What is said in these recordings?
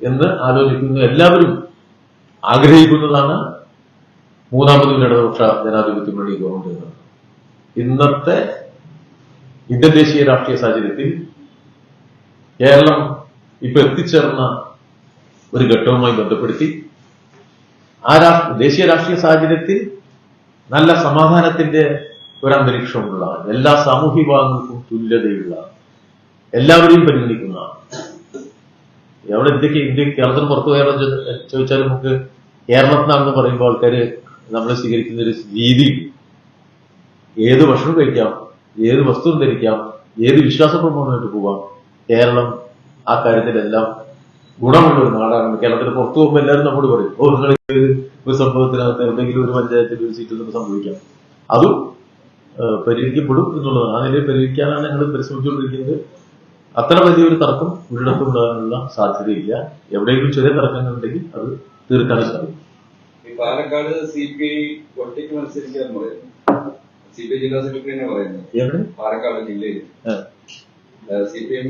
എന്ന് ആലോചിക്കുന്ന എല്ലാവരും ആഗ്രഹിക്കുന്നതാണ് മൂന്നാമത് ഇടതുപക്ഷ ജനാധിപത്യ മുന്നണി ഗവൺമെന്റ് എന്നത് ഇന്നത്തെ ഇന്ത്യൻ ദേശീയ രാഷ്ട്രീയ സാഹചര്യത്തിൽ കേരളം ഇപ്പൊ എത്തിച്ചേർന്ന ഒരു ഘട്ടവുമായി ബന്ധപ്പെടുത്തി ആ ദേശീയ രാഷ്ട്രീയ സാഹചര്യത്തിൽ നല്ല സമാധാനത്തിന്റെ ഒരു അന്തരീക്ഷമുള്ള എല്ലാ സാമൂഹ്യ വിഭാഗങ്ങൾക്കും തുല്യതയുള്ള എല്ലാവരെയും പരിഗണിക്കുന്ന എവിടെ ഇന്ത്യയ്ക്ക് ഇന്ത്യ കേരളത്തിന് പുറത്തു പോയാലോ ചോദിച്ചാൽ നമുക്ക് കേരളത്തിനാണെന്ന് പറയുമ്പോൾ ആൾക്കാര് നമ്മൾ സ്വീകരിക്കുന്ന ഒരു രീതി. ഏത് ഭക്ഷണം കഴിക്കാം ഏത് വസ്തു ധരിക്കാം ഏത് വിശ്വാസപ്രമാണമായിട്ട് പോവാം. കേരളം ആ കാര്യത്തിലെല്ലാം ഗുണമുള്ള ഒരു നാടാണ്. കേരളത്തിന് പുറത്തു പോകുമ്പോൾ എല്ലാവരും നമ്മോട് പറയും ഓ നിങ്ങൾ ഒരു സംഭവത്തിനകത്ത് എന്തെങ്കിലും ഒരു പഞ്ചായത്തിൽ ഒരു സീറ്റിൽ നിന്ന് സംഭവിക്കാം. അതും പരിഹരിക്കപ്പെടും എന്നുള്ളതാണ്. അതിനെ പരിഹരിക്കാനാണ് ഞങ്ങൾ പരിശ്രമിച്ചുകൊണ്ടിരിക്കുന്നത്. അത്ര വലിയൊരു തർക്കം ഒരിടത്തും ഉണ്ടാകാനുള്ള സാധ്യതയില്ല. എവിടെയെങ്കിലും ചെറിയ തർക്കങ്ങൾ ഉണ്ടെങ്കിൽ അത് തീർക്കാൻ സാധിക്കും. പാലക്കാട് സി പി ഐ ഒറ്റയ്ക്ക് മത്സരിക്കാന്ന് പറയുന്നു. സി പി ഐ ജില്ലാ സെക്രട്ടറി തന്നെ പറയുന്നത് പാലക്കാട് ജില്ലയിൽ. സി പി എം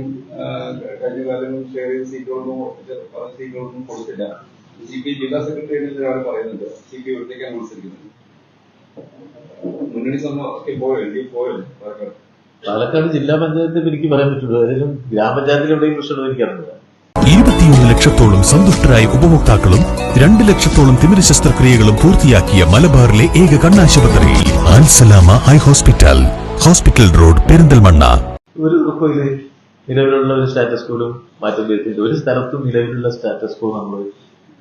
കഴിഞ്ഞ കാലങ്ങളിൽ ഷെയർ ചെയ്ത സീറ്റുകളൊന്നും പല സീറ്റുകളൊന്നും കൊടുത്തില്ല. സി പി ഐ ജില്ലാ സെക്രട്ടറി ഒരാൾ പറയുന്നുണ്ട്. സി പി ഐ ഒറ്റയ്ക്കാണ് മത്സരിക്കുന്നത്. മുന്നണി സമയം പോയോ? എൽ ഡി പോയോ പാലക്കാട്? പാലക്കാട് ജില്ലാ പഞ്ചായത്തിൽ എനിക്ക് പറയാൻ പറ്റുള്ളൂ ഏതെങ്കിലും ഗ്രാമപഞ്ചായത്തിൽ എവിടെയും പ്രശ്നം എനിക്കറിയില്ല. ഇരുപത്തിയൊന്ന് ലക്ഷത്തോളം സന്തുഷ്ടരായ ഉപഭോക്താക്കളും രണ്ട് ലക്ഷത്തോളം തിമിര ശസ്ത്രക്രിയകളും പൂർത്തിയാക്കിയ മലബാറിലെ ഏക കണ്ണാശുപത്രി Al Salama eye hospital hospital road Perinthalmanna. ഒരു ഉറപ്പും ഇത് നിലവിലുള്ള ഒരു സ്റ്റാറ്റസ് കോഡും മാറ്റം വരുത്തില്ല ഒരു സ്ഥലത്തും നിലവിലുള്ള സ്റ്റാറ്റസ് കോഡ് നമ്മൾ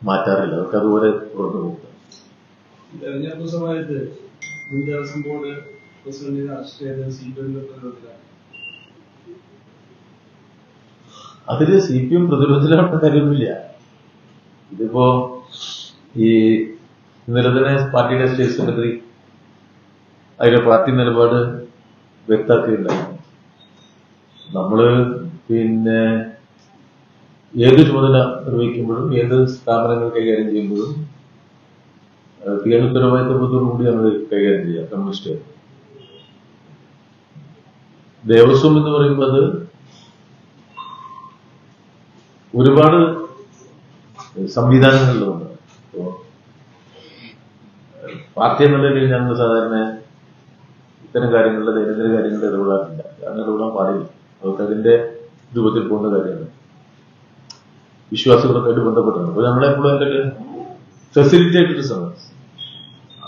മാറ്റാറില്ല. അതൊക്കെ അതുപോലെ തുടർന്നു പോകും. അതിൽ സി പി എം പ്രതിരോധത്തിലോട്ട കാര്യമൊന്നുമില്ല. ഇതിപ്പോ ഈ ഇന്നലെ പാർട്ടിയുടെ സ്റ്റേറ്റ് സെക്രട്ടറി അതിന്റെ പാർട്ടി നിലപാട് വ്യക്താക്കിയിട്ടുണ്ടായിരുന്നു നമ്മൾ പിന്നെ ഏത് ചുമതല നിർവഹിക്കുമ്പോഴും ഏത് സ്ഥാപനങ്ങൾ കൈകാര്യം ചെയ്യുമ്പോഴും തികഞ്ഞ ഉത്തരവാദിത്വത്തോടു കൂടിയാണ് കൈകാര്യം ചെയ്യുക കമ്മ്യൂണിസ്റ്റ്. ദേവസ്വം എന്ന് പറയുമ്പോൾ അത് ഒരുപാട് സംവിധാനങ്ങളിലുണ്ട്. ഇപ്പോ പാർട്ടി എന്നുള്ള നിലയിൽ ഞങ്ങൾ സാധാരണ ഇത്തരം കാര്യങ്ങളിൽ ദൈനംദിന കാര്യങ്ങളിൽ ഇടപെടാറില്ല. കാരണം ഇടപെടാൻ പാടില്ല. അതൊക്കെ അതിന്റെ രൂപത്തിൽ പോകുന്ന കാര്യമാണ്. വിശ്വാസികളൊക്കെയായിട്ട് ബന്ധപ്പെട്ടാണ് അപ്പൊ നമ്മളെപ്പോഴും എന്തൊക്കെ? ഫെസിലിറ്റേറ്റഡ് സർവീസ്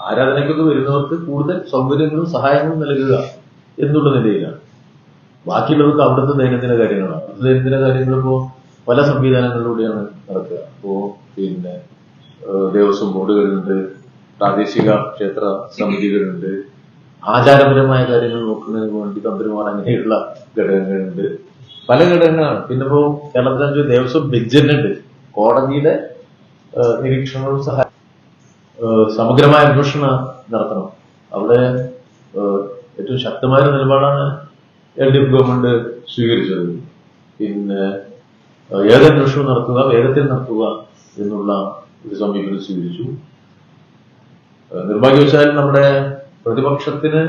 ആരാധനയ്ക്കൊക്കെ വരുന്നവർക്ക് കൂടുതൽ സൗകര്യങ്ങളും സഹായങ്ങളും നൽകുക എന്നുള്ള നിലയിലാണ്. ബാക്കിയുള്ളവർക്ക് അവിടുത്തെ ദൈനംദിന കാര്യങ്ങളാണ്. അവിടുത്തെ ദൈനംദിന കാര്യങ്ങൾ ഇപ്പോ പല സംവിധാനങ്ങളിലൂടെയാണ് നടക്കുക. അപ്പോ പിന്നെ ദേവസ്വം ബോർഡുകളുണ്ട് പ്രാദേശിക ക്ഷേത്ര സമിതികളുണ്ട് ആചാരപരമായ കാര്യങ്ങൾ നോക്കുന്നതിന് വേണ്ടി തന്ത്രിമാർ അങ്ങനെയുള്ള ഘടകങ്ങളുണ്ട്. പല ഘടകങ്ങളാണ്. പിന്നെ ഇപ്പോ കേരളത്തിലെ ദേവസ്വം ബെഞ്ച് തന്നെ ഉണ്ട്. കോടതിയുടെ നിരീക്ഷണങ്ങളും സഹായ സമഗ്രമായ അന്വേഷണം നടത്തണം. അവിടെ ഏറ്റവും ശക്തമായ നിലപാടാണ് എൽ ഡി എഫ് ഗവൺമെന്റ് സ്വീകരിച്ചത്. പിന്നെ ഏതന്വേഷണം നടത്തുക വേഗത്തിൽ നടത്തുക എന്നുള്ള ഒരു സമീപനം സ്വീകരിച്ചു. നിർഭാഗ്യവശാൽ നമ്മുടെ പ്രതിപക്ഷത്തിന്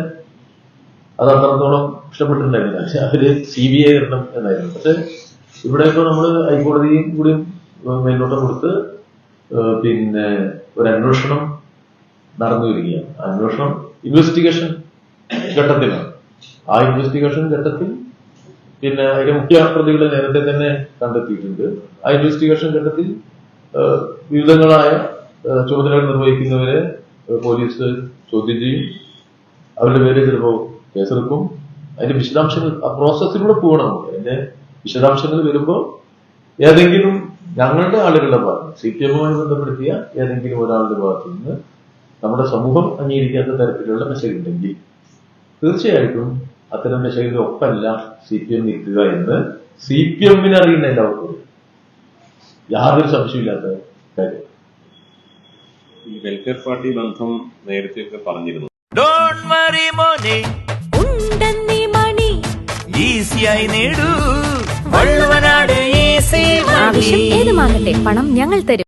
അത് അത്രത്തോളം ഇഷ്ടപ്പെട്ടിട്ടുണ്ടായിരുന്നില്ല. അവർ സി ബി ഐ ഇടണം എന്നായിരുന്നു. പക്ഷെ ഇവിടെ ഇപ്പോൾ നമ്മൾ ഹൈക്കോടതിയും കൂടി മേൽനോട്ടം കൊടുത്ത് പിന്നെ ഒരു അന്വേഷണം നടന്നു വരികയാണ്. അന്വേഷണം ഇൻവെസ്റ്റിഗേഷൻ ഘട്ടത്തിലാണ്. ആ ഇൻവെസ്റ്റിഗേഷൻ ഘട്ടത്തിൽ പിന്നെ അതിന്റെ മുഖ്യ പ്രതികളെ നേരത്തെ തന്നെ കണ്ടെത്തിയിട്ടുണ്ട്. ആ ഇൻവെസ്റ്റിഗേഷൻ ഘട്ടത്തിൽ വിവിധങ്ങളായ ചുമതലകൾ നിർവഹിക്കുന്നവരെ പോലീസ് ചോദ്യം ചെയ്യും. അവരുടെ പേര് ചിലപ്പോ കേസെടുക്കും. അതിന്റെ വിശദാംശങ്ങൾ ആ പ്രോസസ്സിലൂടെ പോകണം. അതിന്റെ വിശദാംശങ്ങൾ വരുമ്പോ ഏതെങ്കിലും ഞങ്ങളുടെ ആളുകളുടെ ഭാഗത്ത് സി പി എമ്മുമായി ബന്ധപ്പെടുത്തിയ ഏതെങ്കിലും ഒരാളുടെ ഭാഗത്ത് നിന്ന് നമ്മുടെ സമൂഹം അംഗീകരിക്കാത്ത തരത്തിലുള്ള മെസ്സേജ് ഉണ്ടെങ്കിൽ തീർച്ചയായിട്ടും അത്തരം ഒപ്പമല്ല സി പി എം നിൽക്കുക എന്ന് സി പി എമ്മിനെ അറിയുന്ന എല്ലാവർക്കും യാതൊരു സംശയമില്ലാത്ത കാര്യം. ഈ വെൽഫെയർ പാർട്ടി ബന്ധം നേരത്തെയൊക്കെ പറഞ്ഞിരുന്നു. ഈസിയായി നേടൂ. ആവശ്യം ഏതുമാകട്ടെ പണം ഞങ്ങൾ തരും.